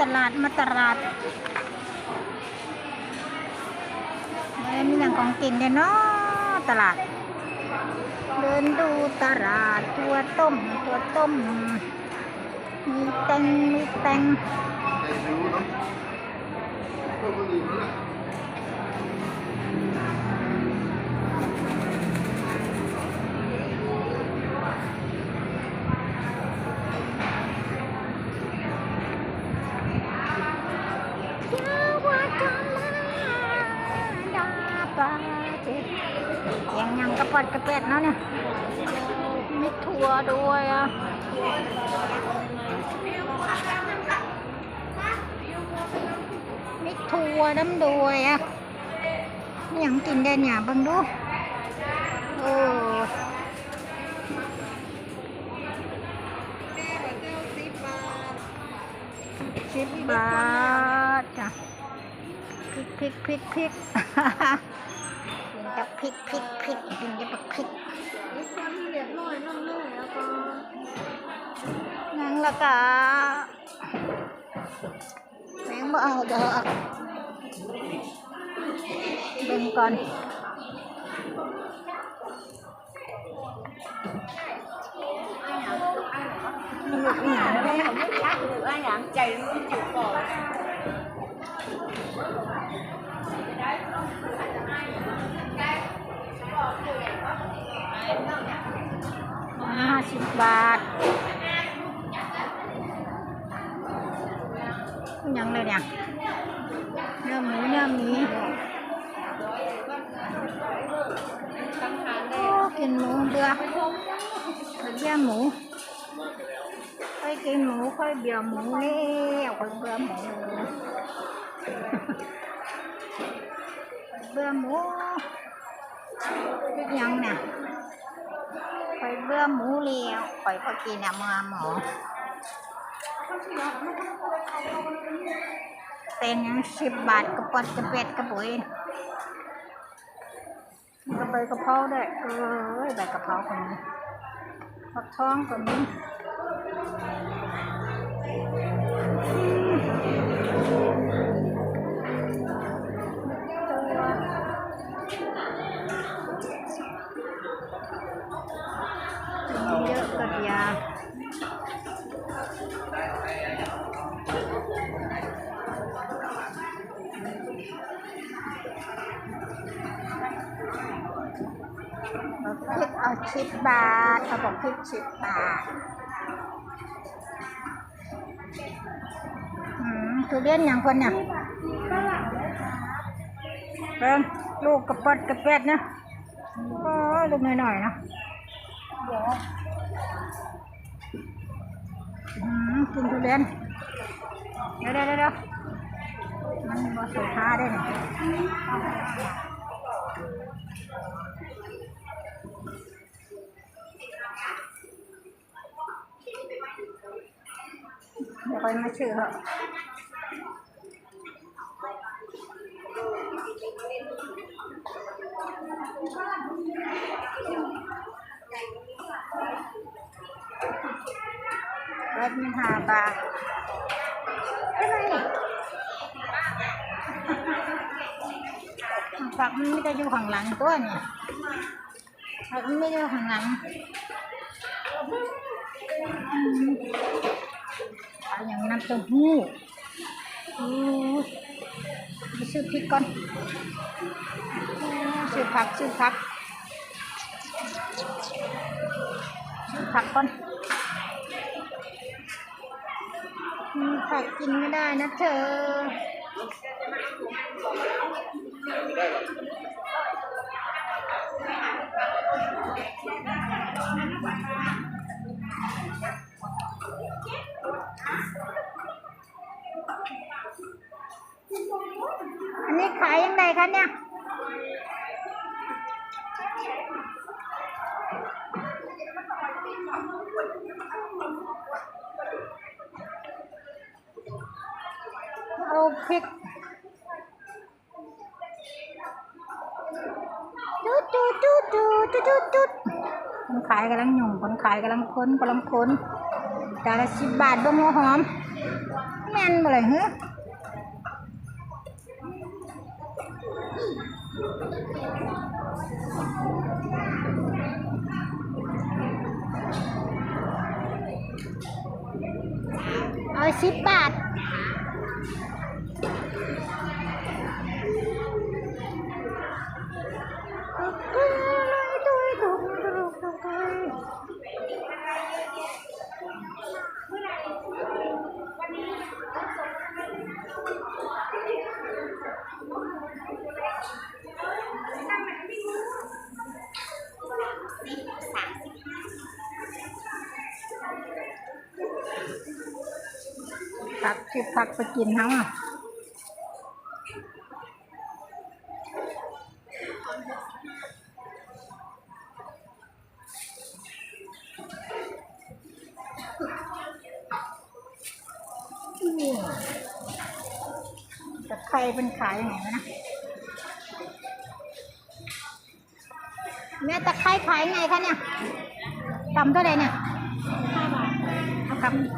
ตลาดมาตลาดเอ้ยมีอย่างของกินเด้เนาะตลาด เดินดูตลาดตัวต้มตัวต้ม มีแตงมีแตง ยังยังกระปัดกระเป็ดเนาะเนี่ยมีถั่วด้วยอะมีถั่วน้ำด้วยอะนี่ยังกินได้เนี่ยเบังดูโอ้สิบบาทจ้ะพริกพริกพริกพริก กินกับพริกพริกพริกกินกับพริกมีความเรียบร้อยน้องเลยแล้วก็นั่งและกะแมงบ่เอาดอกเบิ่งก่อนลูกอีหยังแม่ไม่ชักหรือว่าหยังใจรู้จุกก่อน กินหมูเบื่อเบื่อหมูค่อยกินหมูค่อยเบื่อหมูแล้วค่อยเบื่อหมูเบื่อหมูเป็นยังเนี่ยคอยเบื่อหมูเลี้ยวคอยพอกินอะมาหมอเป็นยังสิบบาทกระปอดกระเป็ดกระปุย กระเบกระเพราด้เออใบกระเพราคนนี้ฟักทองคน เอาสิบบาทเขาบอกพริกสิบบาทอืมทุเรียนอย่างคนเนี่ยเริ่มลูกกระปดกระเป็ดนะโอ้ลูกหน่อยๆนะอืมกินทุเรียนเดี๋ยวเดี๋ยวมันบอสุภาได้เนี่ย ดี๋ยวค่อยมาชื่อเหอะรถมันหาบาทอะไรฝักมันไม่ได้อยู่ข้างหลังตัวเนี่ยฝักมันไม่ได้อยู่ข้างหลัง อืมขายอย่างน้ำเต้าหู้โอ้ไปซื้อพริกก่อนซื้อผักซื้อผักซื้อผักก่อนผักกินไม่ได้นะเธอ อันนี้ ขายยังไงคะเนี่ยเอาพริกจุดจุดจุดจุดจุดจุดคนขายกำลังหยุ่งคนขายกำลังค้นกำลังค้นจานละสิบบาทบ้งหัวหอมแม่นบ่เลยเหรอ เอาสิบบาท ผักคือผักไปกินทั้งอะแต่ใครเป็นขายยังไงวะนะ แม่ตะไคร้ขายไงคะเนี่ยกำเท่าไรเนี่ยห้าบาทเอากำ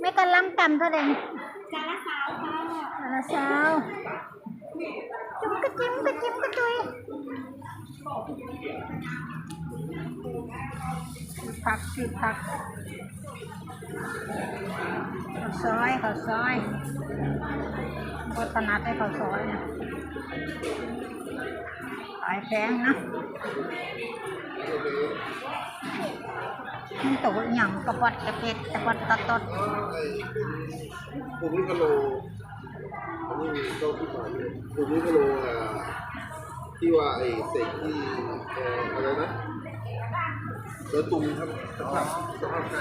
ไม่กำลังตำเท่าไหร่จานละสาวค่ะจานละสาวจุ๊บกระจิ้มกระจิ้มกระจุยผักคือผักข้าวซอยข้าวซอยบถนัดให้ข้าวซอยนะขายแพงนะมันตัวอหย่างกระปัดกระเป็ดกระปัดตะตดภูมิกะโลอันนี้มีเจ้าที่ผ่านเลยภูมิกะโลอะที่ว่าไอ้เสกที่อะไรนะเสือตุ่มครับสภาพสภาพใจ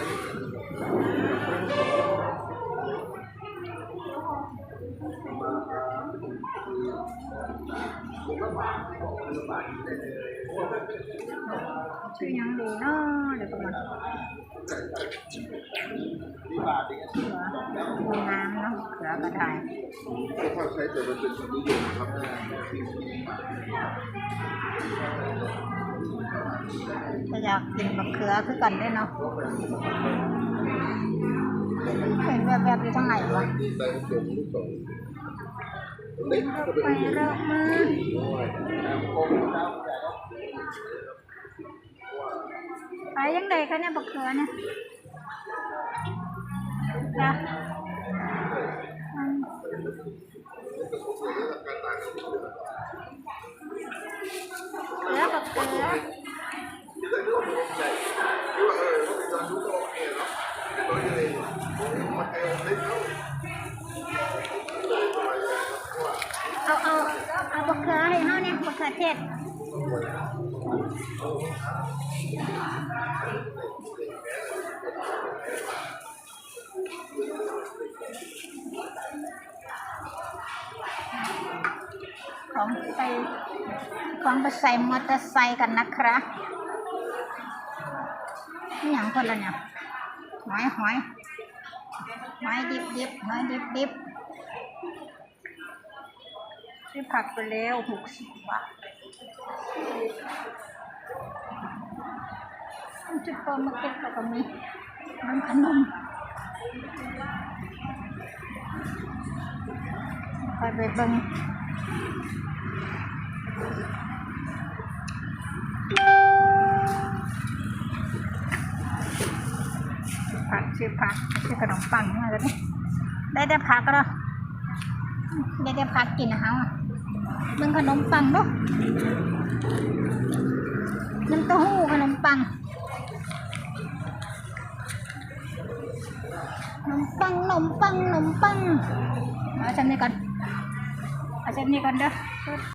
ชื่อยังดีเนาะเดี๋ยวก่อนที่บาทเองดูน้ำเนาะเขือกระไดายสภาใช้แต่มันเป็นนิยมครับก็อยากกินมะเขือคือกันได้เนาะเห็นแบบแบบๆอยู่ทางไหนวะ ไปรอบมาด้วยไปยังไงคะเนี่ยบักเขือเนี่ยจ้ะ เอาเอาเอามะเขือให้เฮาเนี่ยมะเขือเทศของไปของไปใส่มอเตอร์ไซค์กันนะครับนี่อย่างคนละเนี่ยหอยหอยหอยดิบดิบหอยดิบดิบ ที่ผักไปแล้วหกสิบบาทจุดโปรมาเก็ตก็มีน้ำขนมไปไปเบิ่งผักชื่อผักชื่อขนมปังอะไรนี่ได้แต่ผักก็ได้ได้แต่ผักกินนะฮะ มึงขนมปังเนาะน้ำเต้าหู้ขนมปังขนมปังขนมปังขนมปังเอาชั้นนี้ก่อนเอาชั้นนี้ก่อนเด้อ